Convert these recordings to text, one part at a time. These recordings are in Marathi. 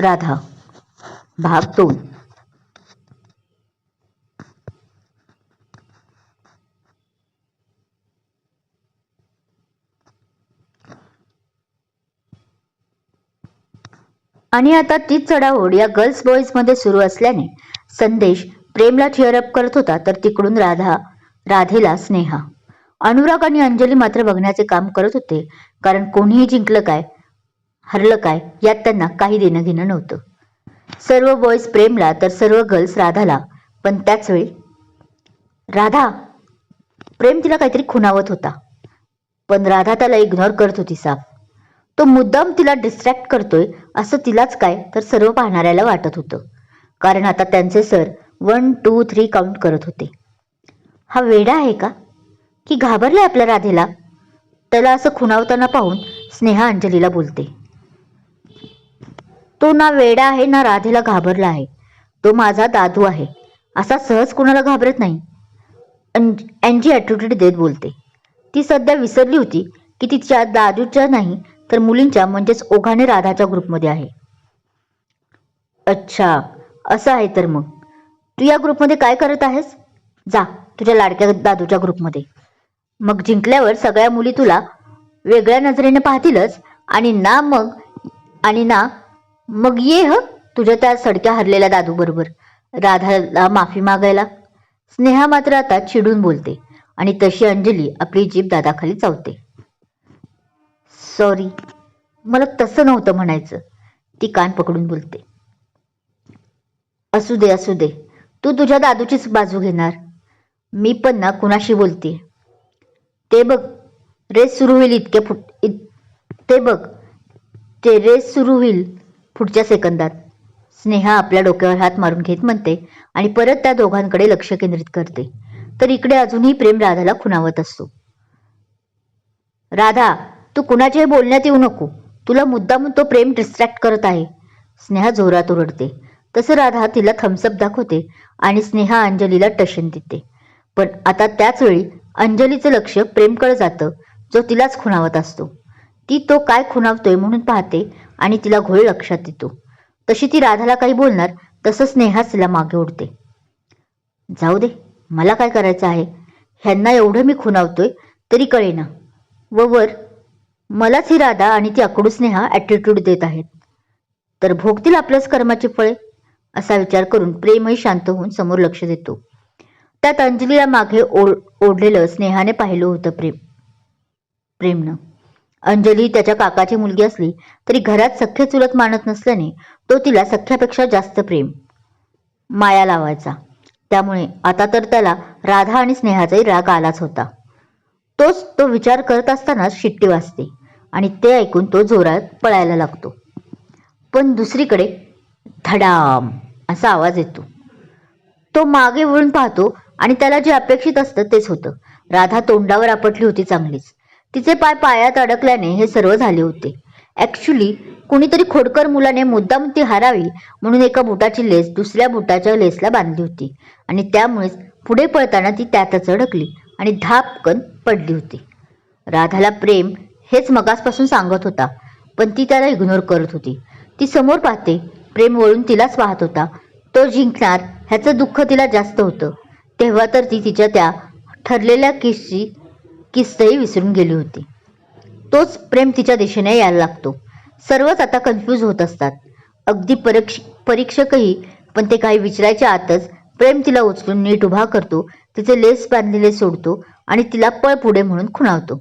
राधा. भाग दोन. आणि आता तीच चढाओढ या गर्ल्स बॉईजमध्ये सुरू असल्याने संदेश प्रेमला चिअरअप करत होता तर तिकडून राधा राधेला स्नेहा. अनुराग आणि अंजली मात्र बघण्याचे काम करत होते कारण कोणीही जिंकलं काय हरलं काय? यात त्यांना काही देणं घेणं नव्हतं. सर्व बॉईज प्रेमला तर सर्व गर्ल्स राधाला. पण त्याच वेळी राधा! प्रेम तिला काहीतरी खुणावत होता. पण राधा त्याला इग्नोर करत होती साफ तो मुद्दाम तिला डिस्ट्रॅक्ट करतोय असं तिलाच काय तर सर्व पाहणाऱ्याला वाटत होतं. कारण आता त्यांचे sir one two three count करत होते. हा वेडा आहे का? की घाबरलाय आपल्या राधेला? त्याला असं खुणावताना पाहून स्नेहा अंजलीला बोलते. तो ना वेडा आहे ना राधेला घाबरला आहे. तो माझा दादू आहे. असा सहज कुणाला घाबरत नाही. अंज अँजी ॲटिट्यूड देत बोलते. ती सध्या विसरली होती की तिच्या दादूच्या नाही तर मुलींच्या म्हणजेच ओघाने राधाच्या ग्रुपमध्ये आहे. अच्छा असं आहे तर मग. तू या ग्रुपमध्ये काय करत आहेस? जा तुझ्या लाडक्या दादूच्या ग्रुपमध्ये. मग जिंकल्यावर सगळ्या मुली तुला वेगळ्या नजरेने पाहतीलच आणि ना मग आणि ना मग ये ह तुझ्या त्या सडक्या हरलेल्या दादू बरोबर. राधाला माफी मागायला. स्नेहा मात्र आता चिडून बोलते आणि तशी अंजली आपली जीभ दादाखाली चावते. सॉरी मला तसं नव्हतं म्हणायचं. ती कान पकडून बोलते. असू दे असू दे तू तुझ्या दादूचीच बाजू घेणार. मी पण ना कुणाशी बोलते. ते बघ रेस सुरू होईल इतक्या फुट इत ते बघ ते रेस सुरू होईल. पुढच्या सेकंदात. स्नेहा आपल्या डोक्यावर हात मारून घेत म्हणते आणि परत त्या दोघांकडे लक्ष केंद्रित करते. तर इकडे अजूनही प्रेम राधाला खुणावत असतो. राधा तू कुणाच्याही बोलण्यात येऊ नको. तुला मुद्दामून तो प्रेम डिस्ट्रॅक्ट करत आहे. स्नेहा जोरात ओरडते. तसं राधा तिला थम्सअप दाखवते आणि स्नेहा अंजलीला टशन देते. पण आता त्याच वेळी अंजलीचं लक्ष प्रेमकडे जातं जो तिलाच खुणावत असतो. ती तो काय खुणावतोय म्हणून पाहते आणि तिला घोळ लक्षात येतो. तशी ती राधाला काही बोलणार तसं स्नेहाच तिला मागे ओढते. जाऊ दे मला काय करायचं आहे? ह्यांना एवढं मी खुनावतोय तरी कळेना व वर मलाच ही राधा आणि ती अकडू स्नेहा ॲटिट्यूड देत आहेत. तर भोगतील आपल्याच कर्माची फळे असा विचार करून प्रेमही शांत होऊन समोर लक्ष देतो. त्यात अंजलीला मागे ओढ ओढलेलं स्नेहाने पाहिलं होतं प्रेम. प्रेमनं. अंजली त्याच्या काकाची मुलगी असली तरी घरात सख्खे चुलत मानत नसल्याने तो तिला सख्यापेक्षा जास्त प्रेम. माया लावायचा. त्यामुळे आता तर त्याला राधा आणि स्नेहाचाही राग आलाच होता. तोच तो विचार करत असतानाच शिट्टी वाजते आणि ते ऐकून तो जोरात पळायला लागतो. पण दुसरीकडे धडाम असा आवाज येतो. तो मागे वळून पाहतो आणि त्याला जे अपेक्षित असतं तेच होतं. राधा तोंडावर आपटली होती चांगलीच. तिचे पाय पायात अडकल्याने हे सर्व झाले होते. ऍक्च्युली कुणीतरी खोडकर मुलाने मुद्दाम ती हारावी म्हणून एका बुटाची लेस दुसऱ्या बुटाच्या लेसला बांधली होती आणि त्यामुळेच पुढे पळताना ती त्यातच अडकली आणि धापकन पडली होती. राधाला प्रेम हेच मगासपासून सांगत होता पण ती त्याला इग्नोर करत होती. ती समोर पाहते प्रेम वळून तिलाच पाहत होता. तो जिंकणार ह्याचं दुःख तिला जास्त होतं. तेव्हा तर ती तिच्या त्या ठरलेल्या केसची किस्तही विसरून गेली होती. तोच प्रेम तिच्या दिशेने यायला लागतो. सर्वच आता कन्फ्यूज होत असतात. अगदी परीक्ष परीक्षकही पण ते काही विचारायच्या आतच प्रेम तिला उचलून नीट उभा करतो तिचे लेस बांधलेले सोडतो आणि तिला पळ पुढे म्हणून खुणावतो.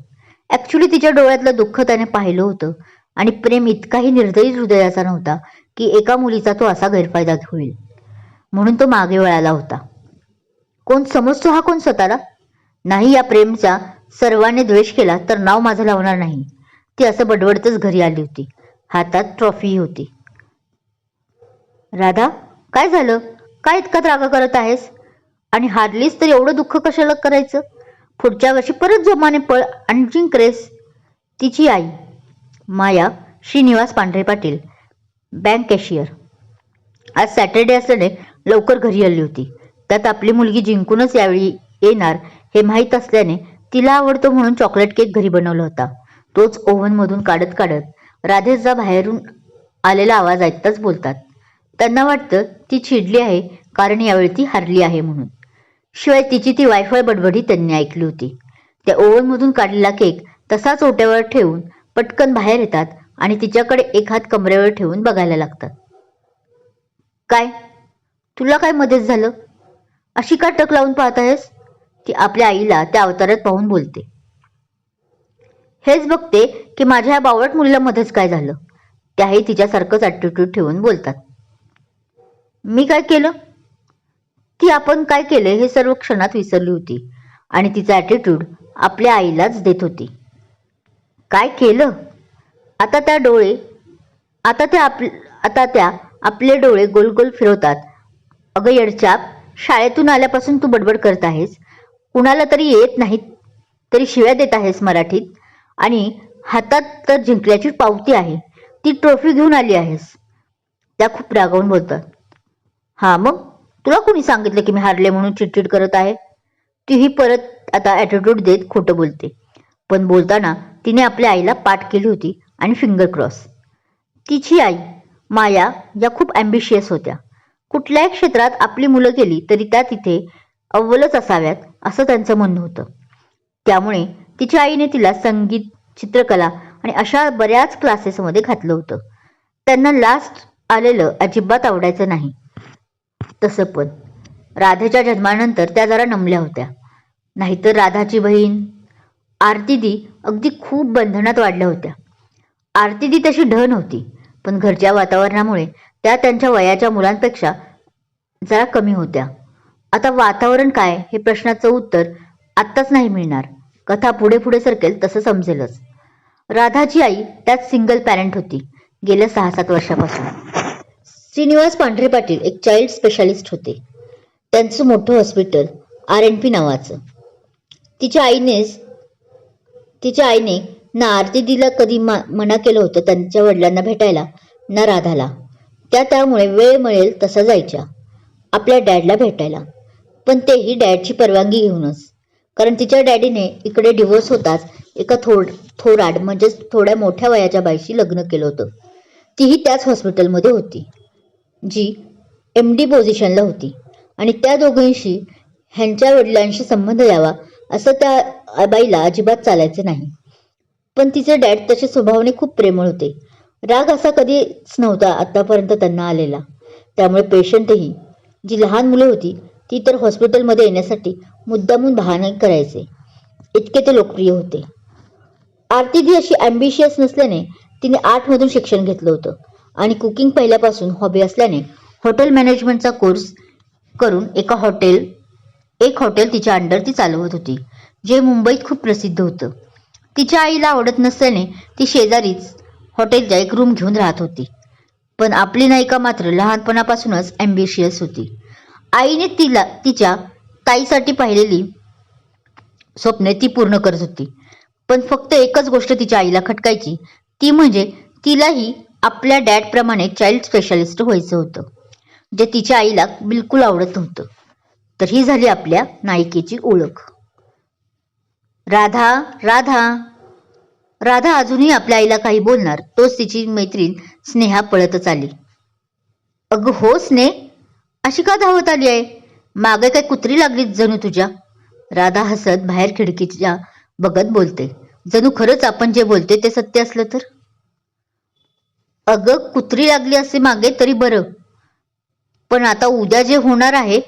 ॲक्च्युली तिच्या डोळ्यातलं दुःख त्याने पाहिलं होतं आणि प्रेम इतकाही निर्दयी हृदयाचा नव्हता की एका मुलीचा तो असा गैरफायदा होईल. म्हणून तो मागे वळाला होता. कोण समजतो हा कोण स्वतःला? नाही या प्रेमचा सर्वांनी द्वेष केला तर नाव माझं लावणार नाही. ती असं बडबडतच घरी आली होती. हातात ट्रॉफी होती. राधा काय झालं? काय इतका त्रागा करत आहेस? आणि हारलीस तर एवढं दुःख कशाला करायचं? पुढच्या वर्षी परत जोमाने पळ आणि जिंकरेस तिची आई माया श्रीनिवास पांढरे पाटील बँक कॅशियर. आज सॅटर्डे असल्याने लवकर घरी आली होती. त्यात आपली मुलगी जिंकूनच यावेळी येणार हे माहीत असल्याने तिला आवडतो म्हणून चॉकलेट केक घरी बनवला होता. तोच ओव्हनमधून काढत काढत राधेशजा बाहेरून आलेला आवाज ऐकताच बोलतात. त्यांना वाटतं ती चिडली आहे कारण यावेळी ती हारली आहे म्हणून. शिवाय तिची ती वायफाय बडबडी त्यांनी ऐकली होती. त्या ओव्हनमधून काढलेला केक तसाच ओट्यावर ठेवून पटकन बाहेर येतात आणि तिच्याकडे एक हात कमरेवर ठेवून बघायला लागतात. काय? तुला काय मदत झालं? अशी का टक लावून पाहत आहेस? ती आपल्या आईला त्या अवतारात पाहून बोलते. हेच बघते की माझ्या या बावळट मुलीला मध्येच काय झालं. त्याही तिच्यासारखंच ॲटिट्यूड ठेवून बोलतात. मी काय केलं? ती आपण काय केले हे सर्व क्षणात विसरली होती आणि तिचा ॲटिट्यूड आपल्या आईलाच देत होती. काय केलं? आता त्या डोळे आता त्या आप आता त्या आपले डोळे गोल गोल फिरवतात. अगं येडचाप शाळेतून आल्यापासून तू बडबड करत आहेस. कुणाला तरी येत नाहीत तरी शिव्या देत आहेस मराठीत. आणि हातात तर जिंकल्याची पावती आहे. ती ट्रॉफी घेऊन आली आहेस. त्या खूप रागावून बोलतात. हा मग? तुला कोणी सांगितलं की मी हारले म्हणून चिडचिड करत आहे? तीही परत आता ॲटिट्यूड देत खोटं बोलते. पण बोलताना तिने आपल्या आईला पाठ केली होती आणि फिंगर क्रॉस तिची आई माया या खूप ॲम्बिशियस होत्या. कुठल्याही क्षेत्रात आपली मुलं गेली तरी त्या तिथे अव्वलच असाव्यात असं त्यांचं म्हणणं होतं. त्यामुळे तिच्या आईने तिला संगीत चित्रकला आणि अशा बऱ्याच क्लासेसमध्ये घातलं होतं. त्यांना लास्ट आलेलं अजिबात आवडायचं नाही. तसं पण. राधेच्या जन्मानंतर त्या जरा नमल्या होत्या. नाहीतर राधाची बहीण आरतीदी अगदी खूप बंधनात वाढल्या होत्या. आरतीदी तशी ढ नव्हती पण घरच्या वातावरणामुळे त्या त्यांच्या वयाच्या मुलांपेक्षा जरा कमी होत्या. आता वातावरण काय हे प्रश्नाचं उत्तर आत्ताच नाही मिळणार. कथा पुढे पुढे सरकेल तसं समजेलच. राधाची आई त्यात सिंगल पॅरेंट होती गेल्या सहा सात वर्षापासून. श्रीनिवास पांढरे पाटील एक चाइल्ड स्पेशालिस्ट होते. त्यांचं मोठं हॉस्पिटल आर एन पी नावाचं. तिच्या आईनेच तिच्या आईने ना आरतीदीला कधी मना केलं होतं त्यांच्या वडिलांना भेटायला ना राधाला. त्या त्यामुळे वेळ मिळेल तसा जायच्या. आपल्या डॅडला भेटायला. पण तेही डॅडची परवानगी घेऊनच. कारण तिच्या डॅडीने इकडे डिवोर्स होताच एका थोड थोराड म्हणजेच थोड्या मोठ्या वयाच्या बाईशी लग्न केलं होतं. तीही त्याच हॉस्पिटलमध्ये होती जी एम डी पोझिशनला होती. आणि त्या दोघांशी ह्यांच्या वडिलांशी संबंध यावा असं त्या बाईला अजिबात चालायचं नाही. पण तिचे डॅड तसे स्वभावाने खूप प्रेमळ होते. राग असा कधीच नव्हता आतापर्यंत त्यांना आलेला. त्यामुळे पेशंटही जी लहान मुलं होती ती तर हॉस्पिटलमध्ये येण्यासाठी मुद्दामून बहाणे करायचे. इतके ते लोकप्रिय होते. आरती दी अशी ॲम्बिशियस नसल्याने तिने आर्टमधून शिक्षण घेतलं होतं आणि कुकिंग पहिल्यापासून हॉबी असल्याने हॉटेल मॅनेजमेंटचा कोर्स करून एका हॉटेल एक हॉटेल तिच्या अंडर ती चालवत होती जे मुंबईत खूप प्रसिद्ध होतं. तिच्या आईला आवडत नसल्याने ती शेजारीच हॉटेलच्या एक रूम घेऊन राहत होती. पण आपली नायिका मात्र लहानपणापासूनच ॲम्बिशियस होती. आईने तिला तिच्या ताईसाठी पाहिलेली स्वप्ने ती पूर्ण करत होती. पण फक्त एकच गोष्ट तिच्या आईला खटकायची. ती म्हणजे तिलाही आपल्या डॅडप्रमाणे चाइल्ड स्पेशालिस्ट व्हायचं होतं जे तिच्या आईला बिलकुल आवडत नव्हतं. तर ही झाली आपल्या नायिकेची ओळख. राधा राधा राधा अजूनही आपल्या आईला काही बोलणार तोच तिची मैत्रीण स्नेहा पळतच आली. अगं हो स्नेह अशी का धावत आली आहे? मागे काय कुत्री लागली जणू तुझ्या? राधा हसत बाहेर खिडकीच्या बघत बोलते. जणू खरंच आपण जे बोलते ते सत्य असलं तर? अगं कुत्री लागली असे मागे तरी बरं. पण आता उद्या जे होणार आहे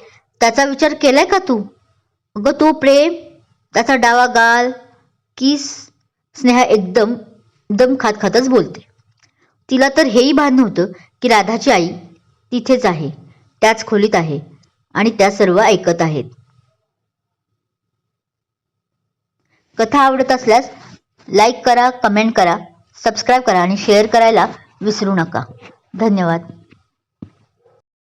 त्याचा विचार केलाय का तू? अगं तो प्रेम त्याचा डावा गाल किस स्नेहा एकदम दम खात खातच बोलते. तिला तर हेही भान नव्हतं की राधाची आई तिथेच आहे. त्याच खोलीत आहे आणि त्या सर्व ऐकत आहेत. कथा आवडत असल्यास लाईक करा कमेंट करा सबस्क्राईब करा आणि शेअर करायला विसरू नका. धन्यवाद.